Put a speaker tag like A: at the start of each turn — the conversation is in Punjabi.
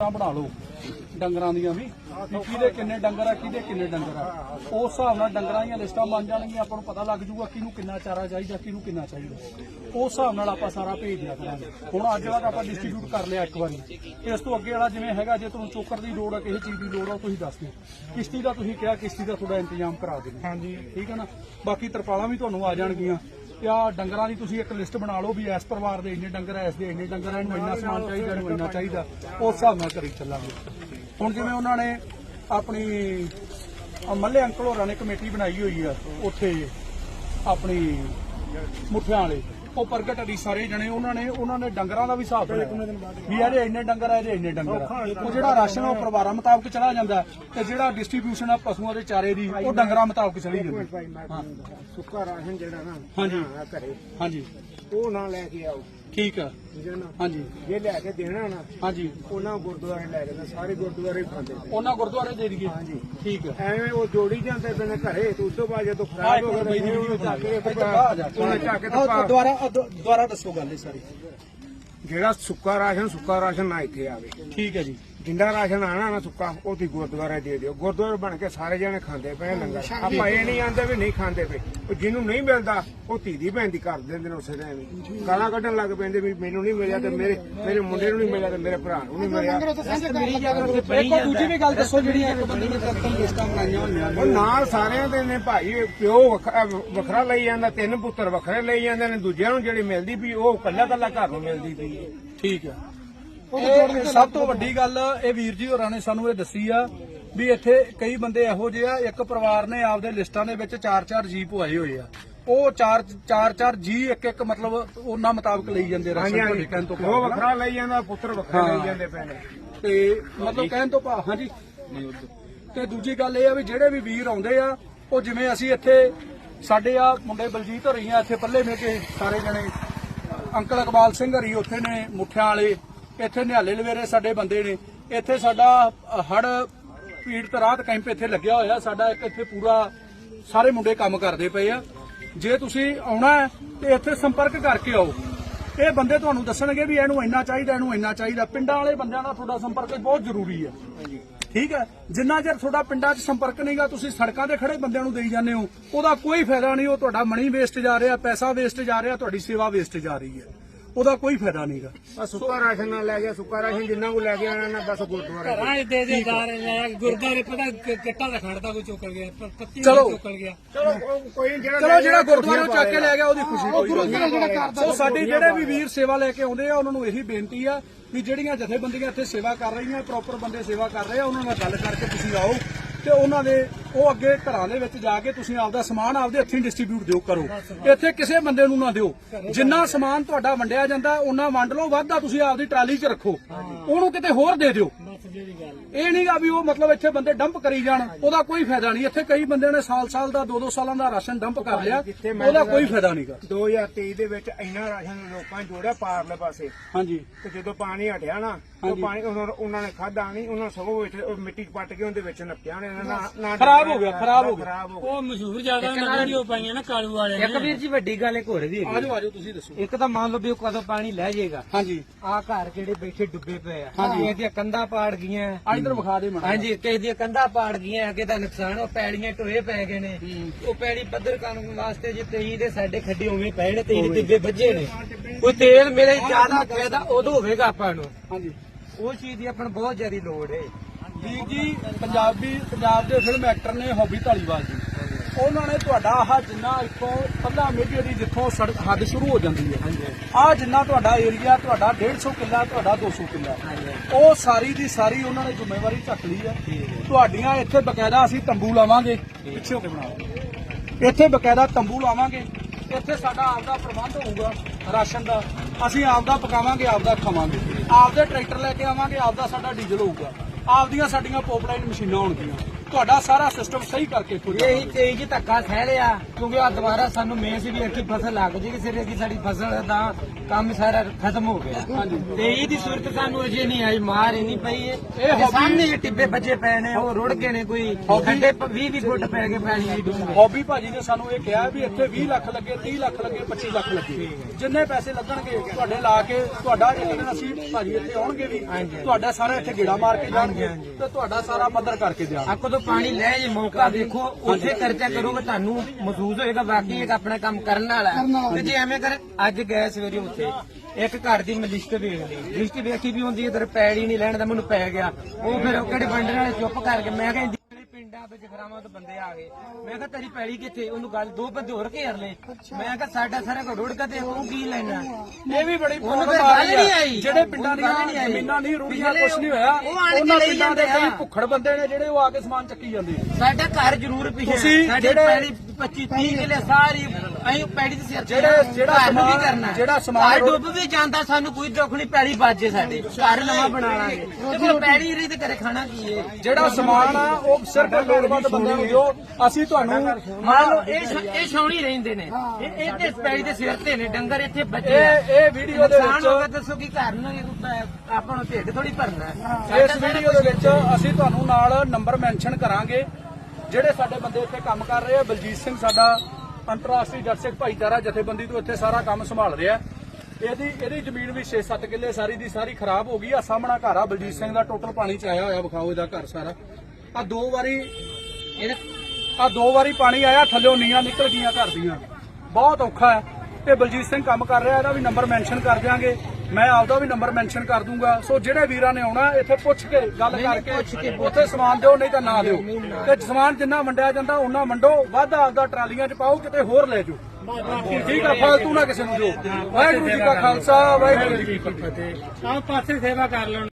A: ਤਾਂ ਬਣਾ ਲਓ। ਡੰਗਰਾਂ ਦੀਆਂ ਵੀ। ਕਿਹਦੇ ਕਿੰਨੇ ਡੰਗਰ ਆ ਕਿਹਦੇ ਕਿੰਨੇ ਡੰਗਰ ਆ। ਉਸ ਹਿਸਾਬ ਨਾਲ ਡੰਗਰਾਂ ਦੀਆਂ ਲਿਸਟਾਂ ਬਣ ਜਾਣਗੀਆਂ ਆਪਾਂ ਨੂੰ ਪਤਾ ਲੱਗ ਜਾਊਗਾ ਕਿਹਨੂੰ ਕਿੰਨਾ ਚਾਰਾ ਚਾਹੀਦਾ ਕਿਹਨੂੰ ਕਿੰਨਾ ਚਾਹੀਦਾ। ਉਸ ਹਿਸਾਬ ਨਾਲ ਆਪਾਂ ਸਾਰਾ ਭੇਜ ਦਿਆ ਕਰਾਂਗੇ। ਹੁਣ ਅੱਜ ਵਾਲਾ ਆਪਾਂ ਡਿਸਟ੍ਰੀਬਿਊਟ ਕਰ ਲਿਆ ਇੱਕ ਵਾਰੀ। ਇਸ ਤੋਂ ਅੱਗੇ ਵਾਲਾ ਜਿਵੇਂ ਹੈਗਾ ਜੇ ਤੁਹਾਨੂੰ ਚੋਕਰ ਦੀ ਲੋੜ ਆ ਕਿਸੇ ਚੀਜ਼ ਦੀ ਲੋੜ ਆ ਤੁਸੀਂ ਦੱਸ ਦਿਓ। ਕਿਸ਼ਤੀ ਦਾ ਤੁਸੀਂ ਕਿਹਾ ਕਿਸ਼ਤੀ ਦਾ ਤੁਹਾਡਾ ਇੰਤਜ਼ਾਮ ਕਰਾ ਦੇਣਾ ਹਾਂਜੀ। ਠੀਕ ਹੈ ਨਾ? ਬਾਕੀ ਤਰਪਾਲਾਂ ਵੀ ਤੁਹਾਨੂੰ ਆ ਜਾਣਗੀਆਂ। ਜਾਂ ਡੰਗਰਾਂ ਦੀ ਤੁਸੀਂ ਇੱਕ ਲਿਸਟ ਬਣਾ ਲਓ ਵੀ ਇਸ ਪਰਿਵਾਰ ਦੇ ਇੰਨੇ ਡੰਗਰ ਐ ਇਸ ਦੇ ਇੰਨੇ ਡੰਗਰ ਐ ਇਹਨੂੰ ਇੰਨਾ ਸਮਾਨ ਚਾਹੀਦਾ, ਇਹਨੂੰ ਇੰਨਾ ਚਾਹੀਦਾ। ਉਸ ਹਿਸਾਬ ਨਾਲ ਕਰੀ ਚੱਲਾਂਗੇ। ਹੁਣ ਜਿਵੇਂ ਉਹਨਾਂ ਨੇ ਆਪਣੀ, ਆਹ ਮੱਲੇ ਅੰਕਲ ਹੋਰਾਂ ਨੇ ਕਮੇਟੀ ਬਣਾਈ ਹੋਈ ਆ, ਉੱਥੇ ਆਪਣੀ ਮੁੱਠਿਆਂ ਵਾਲੇ। ਉਹ ਪ੍ਰਗਟ ਅੜੀ ਸਾਰੇ ਜਣੇ ਉਹਨਾਂ ਨੇ ਉਹਨਾਂ ਨੇ ਡੰਗਰਾਂ ਦਾ ਵੀ ਹਿਸਾਬ ਬਣਾਇਆ। ਵੀ ਇਹਦੇ ਇੰਨੇ ਡੰਗਰ ਆ ਇਹਦੇ ਇੰਨੇ ਡੰਗਰ ਆ। ਉਹ ਜਿਹੜਾ ਰਾਸ਼ਨ ਆ ਉਹ ਪਰਿਵਾਰਾਂ ਮੁਤਾਬਕ ਚਲਾ ਜਾਂਦਾ ਤੇ ਜਿਹੜਾ ਡਿਸਟ੍ਰੀਬਿਊਸ਼ਨ ਆ ਪਸ਼ੂਆਂ ਦੇ ਚਾਰੇ ਦੀ ਉਹ ਡੰਗਰਾਂ ਮੁਤਾਬਕ ਚਲੀ ਜਾਂਦੀ ਹਾਂ।
B: ਸੁੱਕਾ ਰਾਸ਼ਨ ਜਿਹੜਾ ਨਾ
A: ਹਾਂਜੀ।
B: ਘਰੇ
A: ਹਾਂਜੀ।
B: ਉਹ ਨਾ ਲੈ ਕੇ ਆਓ।
A: ਠੀਕ ਆ।
B: ਠੀਕ ਹੈ ਨਾ
A: ਹਾਂਜੀ।
B: ਜੇ ਲੈ ਕੇ ਦੇਣਾ ਨਾ
A: ਹਾਂਜੀ।
B: ਉਹਨਾਂ ਗੁਰਦੁਆਰੇ ਲੈ ਕੇ ਸਾਰੇ ਗੁਰਦੁਆਰੇ ਖਾਂਦੇ ਨੇ।
A: ਉਹਨਾਂ ਗੁਰਦੁਆਰੇ ਦੇ ਦਈਏ।
B: ਹਾਂਜੀ।
A: ਠੀਕ ਆ।
B: ਐਵੇਂ ਉਹ ਜੋੜੀ ਜਾਂਦੇ ਪਏ ਨੇ ਘਰੇ ਤੇ ਉਸ ਤੋਂ ਬਾਅਦ ਜਦੋਂ
A: ਆਹ
B: ਖਰਾਬ
A: ਇੱਕ
B: ਹੋ
A: ਮਿੰਟ ਬਈ
B: ਗਏ
A: ਵੀਡੀਓ ਆ ਜਾ
B: ਉਹਨੇ ਚੱਕ ਕੇ ਤੇ
A: ਆਹ
B: ਪਾ-
A: ਦੁਬਾਰਾ ਆਹ ਦੁ- ਦੁਬਾਰਾ ਦੱਸੋ ਗੱਲ ਇਹ ਸਾਰੀ।
B: ਜਿਹੜਾ ਸੁੱਕਾ ਰਾਸ਼ਨ ਸੁੱਕਾ ਰਾਸ਼ਨ ਨਾ ਇੱਥੇ ਆਵੇ।
A: ਠੀਕ ਹੈ ਜੀ।
B: ਜਿੰਦਾ ਰਾਸ਼ਨ ਆਣਾ ਨਾ ਸੁੱਕਾ ਉਹ ਤੁਸੀਂ ਗੁਰਦੁਆਰੇ ਦੇ ਦਿਓ। ਗੁਰਦੁਆਰੇ ਬਣ ਕੇ ਸਾਰੇ ਜਣੇ ਖਾਂਦੇ ਪਏ ਲੰਗਰ। ਆਪਾਂ ਇਹ ਨਹੀਂ ਆਂਦੇ ਵੀ ਨਹੀਂ ਖਾਂਦੇ ਪਏ। ਉਹ ਜਿਹਨੂੰ ਨਹੀਂ ਮਿਲਦਾ ਉਹ ਧੀ ਦੀ ਭੈਣ ਦੀ ਕਰ ਦਿੰਦੇ ਨੇ ਉਸੇ ਹੀ। ਗਾਲਾਂ ਕੱਢਣ ਲੱਗ ਪੈਂਦੇ ਵੀ ਮੈਨੂੰ ਨਹੀਂ ਮਿਲਿਆ ਤੇ ਮੇਰੇ ਮੇਰੇ ਮੁੰਡੇ ਨੂੰ ਨਹੀਂ ਮਿਲਿਆ ਤੇ ਮੇਰੇ ਭਰਾ ਨੂੰ ਨਹੀਂ ਮਿਲਿਆ।
A: ਇੱਕ ਉਹ ਦੂਜੀ ਵੀ ਗੱਲ ਦੱਸੋ ਜਿਹੜੀਆਂ ਇੱਕ ਬੰਦੇ ਨੇ ਕਰਤਨ ਲਿਸਟਾਂ ਬਣਾਈਆਂ ਹੋਈਆਂ
B: ਉਹ ਨਾਲ ਸਾਰਿਆਂ ਦੇ ਨੇ ਭਾਈ ਪਿਓ ਵੱਖਰਾ ਵੱਖਰਾ ਲਈ ਜਾਂਦਾ ਤਿੰਨ ਪੁੱਤਰ ਵੱਖਰੇ ਲਈ ਜਾਂਦੇ ਨੇ ਦੂਜਿਆਂ ਨੂੰ ਜਿਹੜੀ ਮਿਲਦੀ ਵੀ ਉਹ ਕੱਲਾ ਕੱਲਾ ਘਰ ਨੂੰ ਮਿਲਦੀ ਪਈ ਹੈ।
A: ਠੀਕ ਆ ਇਹ ਸਭ ਤੋਂ ਵੱਡੀ ਗੱਲ ਇਹ ਵੀਰ ਜੀ ਹੋਰਾਂ ਨੇ ਸਾਨੂੰ ਇਹ ਦੱਸੀ ਆ ਵੀ ਇੱਥੇ ਕਈ ਬੰਦੇ ਇਹੋ ਜਿਹੇ ਆ ਇੱਕ ਪਰਿਵਾਰ ਨੇ ਆਪਦੇ ਲਿਸਟਾਂ ਦੇ ਵਿੱਚ 4-4 ਜੀ ਪਵਾਏ ਹੋਏ ਆ। ਉਹ 4 4-4 ਜੀ ਇੱਕ ਇੱਕ ਮਤਲਬ ਉਹਨਾਂ ਮੁਤਾਬਕ ਲਈ ਜਾਂਦੇ ਰਾਸ਼ਨ ਤੁਹਾਡੇ ਕਹਿਣ ਤੋਂ ਨਾ।
B: ਵੱਖਰਾ ਲਈ ਜਾਂਦਾ ਪੁੱਤਰ ਵੱਖਰੇ ਲਈ ਜਾਂਦੇ ਨੇ
A: ਤੇ ਮਤਲਬ ਕਹਿਣ ਤੋਂ ਭਾਵ ਹਾਂਜੀ। ਤੇ ਦੂਜੀ ਗੱਲ ਇਹ ਆ ਵੀ ਜਿਹੜੇ ਵੀ ਵੀਰ ਆਉਂਦੇ ਆ ਉਹ ਜਿਵੇਂ ਅਸੀਂ ਇੱਥੇ ਸਾਡੇ ਆ ਮੁੰਡੇ ਬਲਜੀਤ ਹੋਰੀ ਆ ਇੱਥੇ ਪੱਲੇ ਮੇ ਕੇ ਸਾਰੇ ਜਣੇ। ਅੰਕਲ ਇਕਬਾਲ ਸਿੰਘ ਹਰੀ ਉੱਥੇ ਨੇ ਮੁੱਠਿਆਂ ਵਾਲੇ। ਇੱਥੇ ਨਿਹਾਲੇ ਲਵੇਰੇ ਸਾਡੇ ਬੰਦੇ ਨੇ। ਇੱਥੇ ਸਾਡਾ ਹੜ ਪੀੜਤ ਰਾਤ ਕੈਂਪ ਇੱਥੇ ਲੱਗਿਆ ਹੋਇਆ। ਸਾਡਾ ਇੱਕ ਇੱਥੇ ਪੂਰਾ ਸਾਰੇ ਮੁੰਡੇ ਕੰਮ ਕਰਦੇ ਪਏ ਆ। ਜੇ ਤੁਸੀਂ ਆਉਣਾ ਹੈ ਤੇ ਇੱਥੇ ਸੰਪਰਕ ਕਰਕੇ ਆਓ। ਇਹ ਬੰਦੇ ਤੁਹਾਨੂੰ ਦੱਸਣਗੇ ਵੀ ਇਹਨੂੰ ਇੰਨਾ ਚਾਹੀਦਾ, ਇਹਨੂੰ ਇੰਨਾ ਚਾਹੀਦਾ। ਪਿੰਡਾਂ ਵਾਲੇ ਬੰਦਿਆਂ ਨਾਲ ਤੁਹਾਡਾ ਸੰਪਰਕ ਬਹੁਤ ਜ਼ਰੂਰੀ ਹੈ। ਠੀਕ ਹੈ? ਜਿੰਨਾ ਚਿਰ ਤੁਹਾਡਾ ਪਿੰਡਾਂ 'ਚ ਸੰਪਰਕ ਨਹੀਂਗਾ ਤੁਸੀਂ ਸੜਕਾਂ ਤੇ ਖੜੇ ਬੰਦਿਆਂ ਨੂੰ ਦੇਈ ਜਾਂਦੇ ਹੋ। ਉਹਦਾ ਕੋਈ ਫਾਇਦਾ ਨਹੀਂ, ਉਹ ਤੁਹਾਡਾ ਮਨੀ ਵੇਸਟ ਜਾ ਰਿਹਾ, ਪੈਸਾ ਵੇਸਟ ਜਾ ਰਿਹਾ, ਤੁਹਾਡੀ ਸੇਵਾ ਵੇਸਟ ਜਾ ਰਹੀ ਹੈ। ਉਹਦਾ ਕੋਈ ਫਾਇਦਾ ਨਹੀਂਗਾ
B: ਆ ਸੁੱਕਾ ਰਾਸ਼ਨ ਨਾਲ ਲੈ ਗਿਆ ਸੁੱਕਾ ਰਾਸ਼ਨ ਜਿੰਨਾ ਕੋ ਲੈ ਕੇ ਆਣਾ ਨਾ ਬਸ ਗੁਰਦੁਆਰੇ
C: ਘਰਾਂ ਚ ਦੇ ਦੇ ਦਾਰ ਲੈ ਗੁਰਦਾਰੇ ਪਤਾ ਗੱਟਾ ਦਾ ਖੜਦਾ ਕੋਈ ਚੁੱਕਲ ਗਿਆ ਪਰ ਪੱਤੀ
A: ਚਲੋ।
C: ਨਹੀਂ ਚੁੱਕਲ ਗਿਆ।
B: ਚਲੋ ਉਹ ਕੋਈ ਜਿਹੜਾ
A: ਚਲੋ ਗੁਰਦੁਆਰੇ ਚੱਕ ਕੇ ਲੈ ਗਿਆ ਉਹਦੀ ਖੁਸ਼ੀ ਕੋਈ
B: ਗੁਰੂ
A: ਨਹੀਂ।
B: ਜਿਹੜਾ ਕਰਦਾ
A: ਸੋ ਸਾਡੀ ਜਿਹੜੇ ਵੀ ਵੀਰ ਸੇਵਾ ਲੈ ਕੇ ਆਉਂਦੇ ਆ ਉਹਨਾਂ ਨੂੰ ਇਹੀ ਬੇਨਤੀ ਆ ਵੀ ਜਿਹੜੀਆਂ ਜਥੇਬੰਦੀਆਂ ਇੱਥੇ ਸੇਵਾ ਕਰ ਰਹੀਆਂ ਪ੍ਰੋਪਰ ਬੰਦੇ ਸੇਵਾ ਕਰ ਰਹੇ ਆ ਉਹਨਾਂ ਨਾਲ ਗੱਲ ਕਰਕੇ ਤੁਸੀਂ ਆਓ। ਤੇ ਉਹਨਾਂ ਦੇ ਉਹ ਅੱਗੇ ਘਰਾਂ ਦੇ ਵਿੱਚ ਜਾ ਕੇ ਤੁਸੀਂ ਆਪਦਾ ਸਮਾਨ ਆਪਦੇ ਹੱਥੀਂ ਡਿਸਟ੍ਰੀਬਿਊਟ ਦਿਓ, ਕਰੋ। ਇੱਥੇ ਕਿਸੇ ਬੰਦੇ ਨੂੰ ਨਾ ਦਿਓ। ਜਿੰਨਾ ਸਮਾਨ ਤੁਹਾਡਾ ਵੰਡਿਆ ਜਾਂਦਾ, ਉਹਨਾਂ ਵੰਡ ਲਓ, ਵਾਧਾ ਤੁਸੀਂ ਆਪਦੀ ਟਰਾਲੀ 'ਚ ਰੱਖੋ। ਉਹਨੂੰ ਕਿਤੇ ਹੋਰ ਦੇ ਦਿਓ। ਇਹ ਨਹੀਂਗਾ ਵੀ ਉਹ ਮਤਲਬ ਇੱਥੇ ਬੰਦੇ ਡੰਪ ਕਰੀ ਜਾਣ ਉਹਦਾ ਕੋਈ ਫਾਇਦਾ ਨਹੀਂ। ਇੱਥੇ ਕਈ ਬੰਦਿਆਂ ਨੇ ਸਾਲ-ਸਾਲ ਦਾ 2-2 ਸਾਲਾਂ ਦਾ ਰਾਸ਼ਨ ਡੰਪ ਕਰ ਲਿਆ ਉਹਦਾ ਕੋਈ ਫਾਇਦਾ ਨਹੀਂਗਾ।
B: 2023 ਦੇ ਵਿੱਚ ਇੰਨਾ ਰਾਸ਼ਨ ਲੋਕਾਂ ਨੇ ਜੋੜਿਆ ਪਾਰਲੇ ਪਾਸੇ।
A: ਹਾਂਜੀ।
B: ਤੇ ਜਦੋਂ ਪਾਣੀ ਹਟਿਆ ਨਾ ਉਹ। ਪਾਣੀ ਉਹਨਾਂ ਨੇ ਖਾਦਾ ਨਹੀਂ ਉਹਨਾਂ ਸਗੋਂ ਵਿੱਚ ਉਹ ਮਿੱਟੀ ਪੱਟ ਕੇ ਉਹਦੇ ਵਿੱਚ ਨੱਪਿਆ ਨੇ ਨਾ ਨਾ
A: ਖਰਾਬ ਹੋ ਗਿਆ, ਖਰਾਬ ਹੋ ਗਿਆ।
C: ਉਹ ਮਸ਼ਹੂਰ ਜ਼ਿਆਦਾ ਉਹਨਾਂ ਵੀਡੀਓ ਪਾਈਆਂ ਨਾ ਕਾਲੂ ਵਾਲੇ
D: ਇੱਕ ਵੀਰ ਜੀ ਵੱਡੀ ਗੱਲ ਇੱਕ ਹੋਰ ਵੀ
A: ਆਜੋ ਆਜੋ ਤੁਸੀਂ ਦੱਸੋ।
D: ਇੱਕ ਤਾਂ ਮੰਨ ਲਓ ਵੀ ਉਹ ਕਦੋਂ ਪਾਣੀ ਲੈ ਜਾਏਗਾ।
A: ਹਾਂਜੀ।
D: ਆ ਘਰ ਜਿਹੜੇ ਬੈਠੇ ਡੁੱਬੇ ਪਏ ਆ।
A: ਹਾਂਜੀ।
D: ਕਿਸੇ ਦੀਆਂ ਕੰਧਾਂ ਪਾੜ ਗਈਆਂ।
A: ਆ ਇਧਰ ਵਿਖਾ ਦੇ ਮਣਾ
D: ਹਾਂਜੀ ਕਿਸੇ ਦੀਆਂ ਕੰਧਾਂ ਪਾੜ ਗਈਆਂ ਅੱਗੇ ਦਾ ਨੁਕਸਾਨ ਉਹ ਪੈੜੀਆਂ ਟੋਏ ਪੈ ਗਏ ਨੇ। ਉਹ ਪੈੜੀ ਪੱਧਰ ਕਰਨ ਵਾਸਤੇ ਜੇ ਤੇਈ ਦੇ ਸਾਡੇ ਖੱਡੇ ਉਵੇਂ ਪਏ ਨੇ ਦੇ ਡਿੱਬੇ ਵੱਜੇ ਨੇ। ਕੋਈ ਤੇਲ ਮੇਰੇ ਜ਼ਿਆਦਾ ਫਾਇਦਾ ਉਦੋਂ ਹੋਵੇਗਾ ਆਪਾਂ ਨੂੰ।
A: ਹਾਂਜੀ।
D: ਉਹ ਚੀਜ਼ ਦੀ ਆਪਾਂ ਨੂੰ ਬਹੁਤ ਜ਼ਿਆਦਾ ਲੋੜ ਹੈ
A: ਵੀਰ ਜੀ ਪੰਜਾਬੀ ਪੰਜਾਬ ਦੇ ਫਿਲਮ ਐਕਟਰ ਨੇ ਹੌਬੀ ਢਾਲੀਵਾਲ ਜੀ। ਉਹਨਾਂ ਨੇ ਤੁਹਾਡਾ ਆਹ ਜਿੰਨਾ ਇੱਥੋਂ ਪੱਲਾ ਮੇਢੇ ਦੀ ਜਿੱਥੋਂ ਸੜਕ ਹੱਦ ਸ਼ੁਰੂ ਹੋ ਜਾਂਦੀ ਹੈ। ਆਹ ਜਿੰਨਾ ਤੁਹਾਡਾ ਏਰੀਆ ਤੁਹਾਡਾ 150 ਕਿੱਲਾ ਤੁਹਾਡਾ 200 ਕਿੱਲਾ। ਉਹ ਸਾਰੀ ਦੀ ਸਾਰੀ ਉਹਨਾਂ ਨੇ ਜ਼ਿੰਮੇਵਾਰੀ ਚੱਕ ਲਈ ਹੈ। ਤੁਹਾਡੀਆਂ ਇੱਥੇ ਬਕਾਇਦਾ ਅਸੀਂ ਤੰਬੂ ਲਾਵਾਂਗੇ। ਪਿੱਛੇ ਹੋ ਕੇ ਬਣਾਓ। ਇੱਥੇ ਬਕਾਇਦਾ ਤੰਬੂ ਲਾਵਾਂਗੇ। ਇੱਥੇ ਸਾਡਾ ਆਪਦਾ ਪ੍ਰਬੰਧ ਹੋਊਗਾ ਰਾਸ਼ਨ ਦਾ। ਅਸੀਂ ਆਪਦਾ ਪਕਾਵਾਂਗੇ ਆਪਦਾ ਖਾਵਾਂਗੇ। ਆਪਦੇ ਟਰੈਕਟਰ ਲੈ ਕੇ ਆਵਾਂਗੇ ਆਪਦਾ ਸਾਡਾ ਡੀਜ਼ਲ ਹੋਊਗਾ। ਆਪਦੀਆਂ ਸਾਡੀਆਂ ਪੋਪਲਾਈਨ ਮਸ਼ੀਨਾਂ ਹੋਣਗੀਆਂ। ਤੁਹਾਡਾ ਸਾਰਾ ਸਿਸਟਮ ਸਹੀ ਕਰਕੇ
D: ਇਹ
A: ਤੁਰਿਆ
D: ਹੀ ਤੇਈ ਜੀ ਧੱਕਾ ਖਹਿ ਲਿਆ ਕਿਉਂਕਿ ਆ ਦੁਬਾਰਾ ਸਾਨੂੰ ਮੇਸ ਵੀ ਅੱਖੀ ਫਸਲ ਲੱਗ ਜੇਗੀ ਸਿਰੇ ਕਿ ਸਾਡੀ ਫਸਲ ਦਾ ਕੰਮ ਸਾਰਾ ਖਤਮ ਹੋ ਗਿਆ। ਤੇਈ ਦੀ ਸੂਰਤ ਸਾਨੂੰ ਅਜੇ ਨਹੀਂ ਆਈ ਮਾਰ ਹੀ ਨਹੀਂ ਪਈ ਇਹ।
A: ਇਹ
D: ਇਹ ਸਾਹਮਣੇ ਇਹ ਟਿੱਬੇ ਬੱਜੇ ਪਏ ਨੇ ਉਹ ਰੁੜ ਗਏ ਨੇ ਕੋਈ ਖੱਡੇ 20 20 ਫੁੱਟ ਪੈ ਗਏ ਪੈਣੀ ਦੀ ਡੂੰਘੇ।
A: ਹੌਬੀ ਭਾਜੀ ਨੇ ਸਾਨੂੰ ਇਹ ਕਿਹਾ ਵੀ ਇੱਥੇ 20 ਲੱਖ ਲੱਗੇ 30 ਲੱਖ ਲੱਗੇ 25 ਲੱਖ ਲੱਗੇ। ਜਿੰਨੇ ਪੈਸੇ ਲੱਗਣਗੇ ਤੁਹਾਡੇ ਲਾ ਕੇ ਤੁਹਾਡਾ ਦਿਨ ਅਸੀਂ ਭਾਜੀ ਇੱਥੇ ਆਉਣਗੇ ਵੀ ਤੁਹਾਡਾ ਸਾਰਾ ਇੱਥੇ ਗੇੜਾ ਮਾਰ ਕੇ ਜਾਣਗੇ ਤੇ ਤੁਹਾਡਾ ਸਾਰਾ ਪੱਧਰ ਕਰਕੇ
D: ਆ ਕਦੋਂ ਪਾਣੀ ਲੈ ਜੇ ਮੌਕਾ ਦੇਖੋ ਉੱਥੇ ਖਰਚਾ ਕਰੋਗੇ ਤੁਹਾਨੂੰ ਮਹਿਸੂਸ ਹੋਏਗਾ ਵਾਕਈ ਇੱਕ ਆਪਣਾ ਕੰਮ ਕਰਨ ਵਾਲਾ ਹੈ। ਤੇ ਜੇ ਐਵੇਂ ਕਰ ਅੱਜ ਗਏ ਸਵੇਰੇ ਉੱਥੇ ਇੱਕ ਘਰ ਦੀ ਮੈਂ ਲਿਸਟ ਵੇਖ ਲਈ। ਲਿਸਟ ਵੇਖੀ ਵੀ ਹੁੰਦੀ ਇਧਰ ਪੈੜੀ ਨਹੀਂ ਲੈਣ ਦਾ ਮੈਨੂੰ ਪੈ ਗਿਆ। ਉਹ ਫਿਰ ਉਹ ਕਿਹੜੇ ਵੰਡਣ ਵਾਲੇ ਚੁੱਪ ਕਰਕੇ ਮੈਂ ਕਿਹਾ ਵਿੱਚ ਫਰਾਵਾਂ ਤੋਂ ਬੰਦੇ ਆ ਗਏ। ਮੈਂ ਕਿਹਾ ਤੇਰੀ ਪੈੜੀ ਕਿੱਥੇ? ਉਹਨੂੰ ਗੱਲ ਦੋ ਬੰਦੇ ਹੋਰ ਘੇਰ ਲਏ। ਮੈਂ ਕਿਹਾ ਸਾਡਾ ਸਾਰਾ ਕੋ ਰੋੜ ਕਦੇ ਤੂੰ ਕੀ ਲੈਣਾ?
A: ਇਹ ਵੀ ਬੜੀ ਪ੍ਰੋਬਲਮ ਆ ਰਹੀ
D: ਨਹੀਂ
A: ਹੈ
D: ਆਈ।
A: ਜਿਹੜੇ ਪਿੰਡਾਂ ਦੀਆਂ। ਜ਼ਮੀਨਾਂ ਨਹੀਂ ਰੁੜੀਆਂ ਕੁਝ ਨਹੀਂ ਹੋਇਆ
D: ਕੇ
A: ਉਹਨਾਂ ਪਿੰਡਾਂ ਦੇ ਕਈ। ਭੁੱਖੜ ਬੰਦੇ ਨੇ ਜਿਹੜੇ ਉਹ ਆ ਕੇ ਸਮਾਨ ਚੱਕੀ ਜਾਂਦੇ
D: ਸਾਡਾ ਘਰ ਜ਼ਰੂਰ ਪਿਛੇ ਸਾਡੀ ਪੈੜੀ 25 30 ਕਿਲੇ ਸਾਰੀ ਅਸੀਂ ਪੈੜੀ ਦੇ ਸਿਰ
A: ਜਿਹੜੇ-। ਜਿਹੜਾ
D: ਕੀ
A: ਸਮਾਨ-
D: ਕਰਨਾ।
A: ਜਿਹੜਾ ਸਮਾਨ
D: ਡੁੱਬ ਵੀ ਜਾਂਦਾ ਸਾਨੂੰ ਕੋਈ ਦੁੱਖ ਨਹੀਂ ਪੈੜੀ ਬਾਜੇ ਸਾਡੇ। ਘਰ ਨਵਾਂ ਬਣਾ ਲਾਂਗੇ। ਤੇ ਪੈੜੀ ਰਹੀ ਤੇ ਘਰੇ ਖਾਣਾ ਕੀ ਹੈ
A: ਜਿਹੜਾ ਸਮਾਨ ਆ ਉਹ ਸਿਰਫ ਲੋੜਵੰਦ ਬੰਦਿਆਂ ਨੂੰ ਦਿਓ। ਅਸੀਂ ਤੁਹਾਨੂੰ
D: ਮੰਨ ਲਓ ਇਹ ਸ- ਇਹ ਛਾਉਣੀ ਰਹਿੰਦੇ ਨੇ। ਇਹ ਇਹ ਤੇ ਪੈੜੀ ਦੇ ਸਿਰ ਤੇ ਨੇ ਡੰਗਰ ਇੱਥੇ ਬੱਜੇ ਆ।
A: ਇਹ ਇਹ ਵੀਡੀਓ ਦੇ
D: ਨੁਕਸਾਨ ਹੋ ਗਿਆ
A: ਵਿੱਚ
D: ਦੱਸੋ ਕੀ ਘਰ ਨੂੰ ਇਹ ਆਪਾਂ ਨੂੰ ਢਿੱਡ ਥੋੜੀ ਭਰਨਾ ਹੈ।
A: ਇਸ ਵੀਡੀਓ ਦੇ ਵਿੱਚ ਅਸੀਂ ਤੁਹਾਨੂੰ ਨਾਲ ਨੰਬਰ ਮੈਂਸ਼ਨ ਕਰਾਂਗੇ। ਜਿਹੜੇ ਸਾਡੇ ਬੰਦੇ ਇੱਥੇ ਕੰਮ ਕਰ ਰਹੇ ਆ ਬਲਜੀਤ ਸਿੰਘ ਸਾਡਾ ਅੰਤਰਰਾਸ਼ਟਰੀ ਜੱਟ ਸਿੱਖ ਭਾਈਚਾਰਾ ਜਥੇਬੰਦੀ ਤੋਂ ਇੱਥੇ ਸਾਰਾ ਕੰਮ ਸੰਭਾਲ ਰਿਹਾ ਇਹਦੀ ਇਹਦੀ ਜ਼ਮੀਨ ਵੀ 6-7 ਕਿੱਲੇ ਸਾਰੀ ਦੀ ਸਾਰੀ ਖਰਾਬ ਹੋ ਗਈ ਆ। ਸਾਹਮਣਾ ਘਰ ਆ ਬਲਜੀਤ ਸਿੰਘ ਦਾ ਟੋਟਲ ਪਾਣੀ ਚ ਆਇਆ ਹੋਇਆ ਵਿਖਾਓ ਇਹਦਾ ਘਰ ਸਾਰਾ। ਆ ਦੋ ਵਾਰੀ
D: ਇਹਦਾ
A: ਆ ਦੋ ਵਾਰੀ ਪਾਣੀ ਆਇਆ ਥੱਲਿਓਂ ਨੀਆਂ ਨਿਕਲ ਗਈਆਂ ਘਰ ਦੀਆਂ। ਬਹੁਤ ਔਖਾ ਹੈ। ਤੇ ਬਲਜੀਤ ਸਿੰਘ ਕੰਮ ਕਰ ਰਿਹਾ ਇਹਦਾ ਵੀ ਨੰਬਰ ਮੈਂਸ਼ਨ ਕਰ ਦਿਆਂਗੇ। ਮੈਂ ਆਪਦਾ ਵੀ ਨੰਬਰ ਮੈਂਸ਼ਨ ਕਰ ਦੂੰਗਾ। ਸੋ ਜਿਹੜੇ ਵੀਰਾਂ ਨੇ ਆਉਣਾ ਇੱਥੇ ਪੁੱਛ ਕੇ ਗੱਲ ਕਰਕੇ
D: ਕੇ,
A: ਉੱਥੇ ਸਮਾਨ ਦਿਓ ਨਹੀਂ ਤਾਂ ਨਾ ਦਿਓ। ਤੇ ਸਮਾਨ ਜਿੰਨਾ ਵੰਡਿਆ ਜਾਂਦਾ ਉਹਨਾਂ ਵੰਡੋ। ਵੱਧ ਆਪਦਾ ਟਰਾਲੀਆਂ 'ਚ ਪਾਓ ਕਿਤੇ ਹੋਰ ਲੈ ਜਾਓ। ਠੀਕ ਆ ਫਾਲਤੂ ਨਾ ਕਿਸੇ ਨੂੰ ਦਿਓ। ਵਾਹਿਗੁਰੂ ਜੀ ਕਾ ਖਾਲਸਾ ਵਾਹਿਗੁਰੂ ਜੀ ਕੀ ਫਤਿਹ।
C: ਆਹ ਪਾਸੇ ਸੇਵਾ ਕਰ ਲੈਣ।